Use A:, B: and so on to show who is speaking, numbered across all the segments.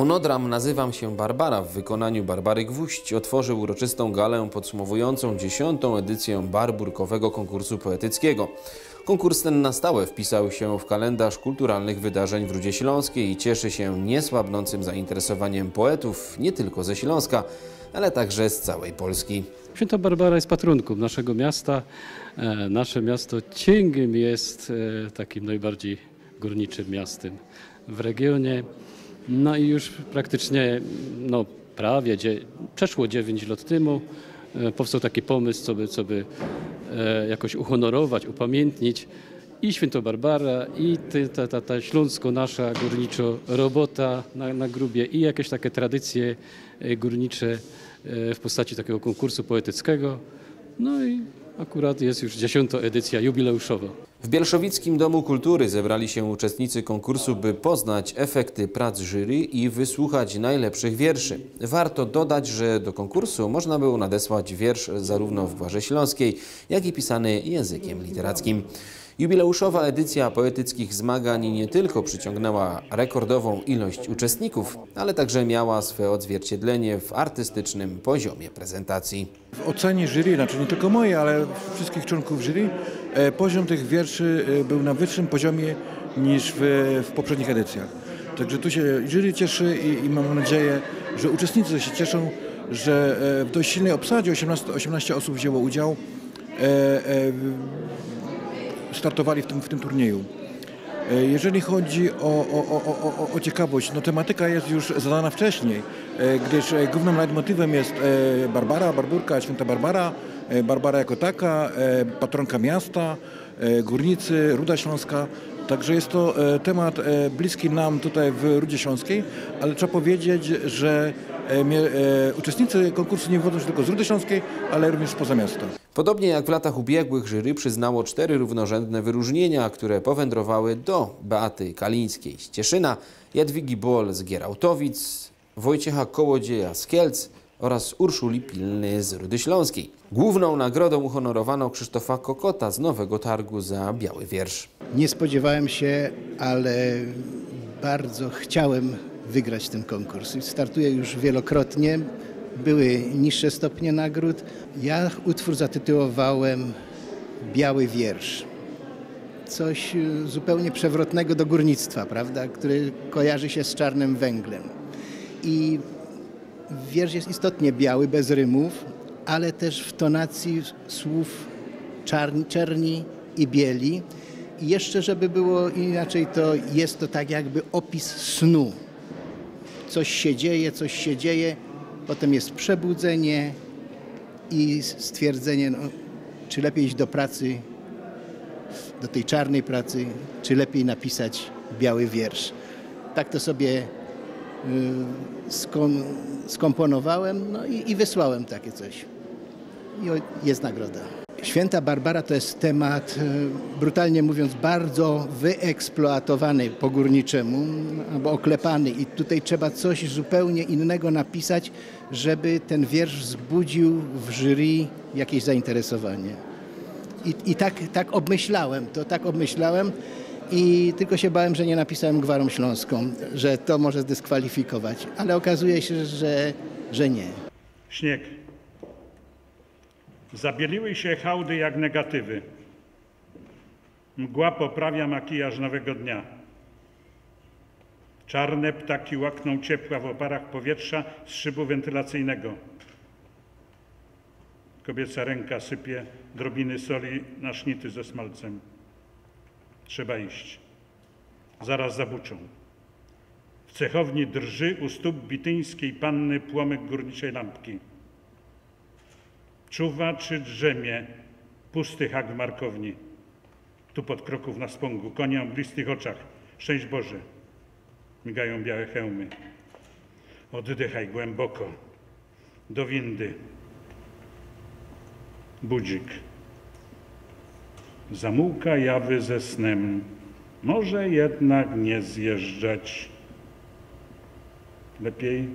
A: Monodram Nazywam się Barbara w wykonaniu Barbary Gwóźdź otworzył uroczystą galę podsumowującą dziesiątą edycję barburkowego konkursu poetyckiego. Konkurs ten na stałe wpisał się w kalendarz kulturalnych wydarzeń w Rudzie Śląskiej i cieszy się niesłabnącym zainteresowaniem poetów nie tylko ze Śląska, ale także z całej Polski.
B: Święta Barbara jest patronką naszego miasta. E, Nasze miasto ciągiem jest e, takim najbardziej górniczym miastem w regionie. No i już praktycznie, no prawie, przeszło 9 lat temu e, powstał taki pomysł, co by, co by e, jakoś uhonorować, upamiętnić i Święto Barbara, i ta, ta, ta śląsko nasza górniczo robota na, na grubie i jakieś takie tradycje e, górnicze w postaci takiego konkursu poetyckiego. No i akurat jest już dziesiąta edycja jubileuszowa.
A: W Bielszowickim Domu Kultury zebrali się uczestnicy konkursu, by poznać efekty prac jury i wysłuchać najlepszych wierszy. Warto dodać, że do konkursu można było nadesłać wiersz zarówno w Gwarze Śląskiej, jak i pisany językiem literackim. Jubileuszowa edycja poetyckich zmagań nie tylko przyciągnęła rekordową ilość uczestników, ale także miała swe odzwierciedlenie w artystycznym poziomie prezentacji.
C: W ocenie jury, znaczy nie tylko mojej, ale wszystkich członków jury, e, poziom tych wierszy e, był na wyższym poziomie niż w, w poprzednich edycjach. Także tu się jury cieszy i, i mam nadzieję, że uczestnicy się cieszą, że e, w dość silnej obsadzie 18, 18 osób wzięło udział, e, e, startowali w tym, w tym turnieju. E, Jeżeli chodzi o, o, o, o, ciekawość, no tematyka jest już zadana wcześniej, e, gdyż e, głównym leitmotywem jest Barbara, Barburka, Święta Barbara, Barbara jako taka, patronka miasta, górnicy, Ruda Śląska. Także jest to temat bliski nam tutaj w Rudzie Śląskiej, ale trzeba powiedzieć, że uczestnicy konkursu nie wywodzą się tylko z Rudy Śląskiej, ale również spoza miasta.
A: Podobnie jak w latach ubiegłych jury przyznało cztery równorzędne wyróżnienia, które powędrowały do Beaty Kalińskiej z Cieszyna, Jadwigi Bol z Gierałtowic, Wojciecha Kołodzieja z Kielc oraz Urszuli Pilny z Rudy Śląskiej. Główną nagrodą uhonorowano Krzysztofa Kokota z Nowego Targu za biały wiersz.
D: Nie spodziewałem się, ale bardzo chciałem wygrać ten konkurs. Startuję już wielokrotnie. Były niższe stopnie nagród. Ja utwór zatytułowałem Biały wiersz. Coś y, zupełnie przewrotnego do górnictwa, prawda, który kojarzy się z czarnym węglem. I wiersz jest istotnie biały, bez rymów, ale też w tonacji słów czarni, czerni i bieli. I jeszcze, żeby było inaczej, to jest to tak jakby opis snu. Coś się dzieje, coś się dzieje, potem jest przebudzenie i stwierdzenie, no, czy lepiej iść do pracy, do tej czarnej pracy, czy lepiej napisać biały wiersz. Tak to sobie y, skomponowałem no i, i wysłałem takie coś. I jest nagroda. Święta Barbara to jest temat, y, brutalnie mówiąc, bardzo wyeksploatowany po górniczemu, albo oklepany i tutaj trzeba coś zupełnie innego napisać, żeby ten wiersz wzbudził w jury jakieś zainteresowanie. I, i tak, tak obmyślałem, to tak obmyślałem i tylko się bałem, że nie napisałem gwarą śląską, że to może zdyskwalifikować, ale okazuje się, że, że nie.
E: Śnieg. Zabieliły się hałdy jak negatywy. Mgła poprawia makijaż nowego dnia. Czarne ptaki łakną ciepła w oparach powietrza z szybu wentylacyjnego. Kobieca ręka sypie drobiny soli na sznity ze smalcem. Trzeba iść. Zaraz zabuczą. W cechowni drży u stóp bityńskiej panny płomyk górniczej lampki. Czuwa czy drzemie pusty hak w markowni. Tu pod kroków na spągu, konia o blistych oczach. Szczęść Boże. Migają białe hełmy. Oddychaj głęboko. Do windy. Budzik. Zamułka jawy ze snem. Może jednak nie zjeżdżać. Lepiej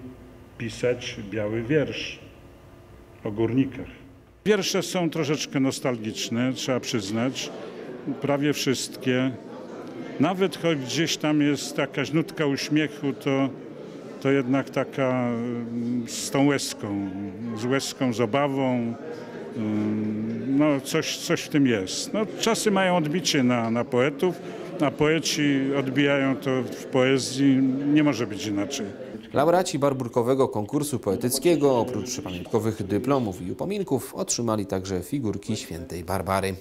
E: pisać biały wiersz o górnikach. Wiersze są troszeczkę nostalgiczne, trzeba przyznać. Prawie wszystkie. Nawet choć gdzieś tam jest jakaś nutka uśmiechu, to, to jednak taka mm, z tą łezką, z łezką, z obawą. Mm, No, coś, coś w tym jest. No, czasy mają odbicie na, na poetów, a poeci odbijają to w poezji. Nie może być inaczej.
A: Laureaci Barburkowego konkursu poetyckiego oprócz pamiątkowych dyplomów i upominków otrzymali także figurki świętej Barbary.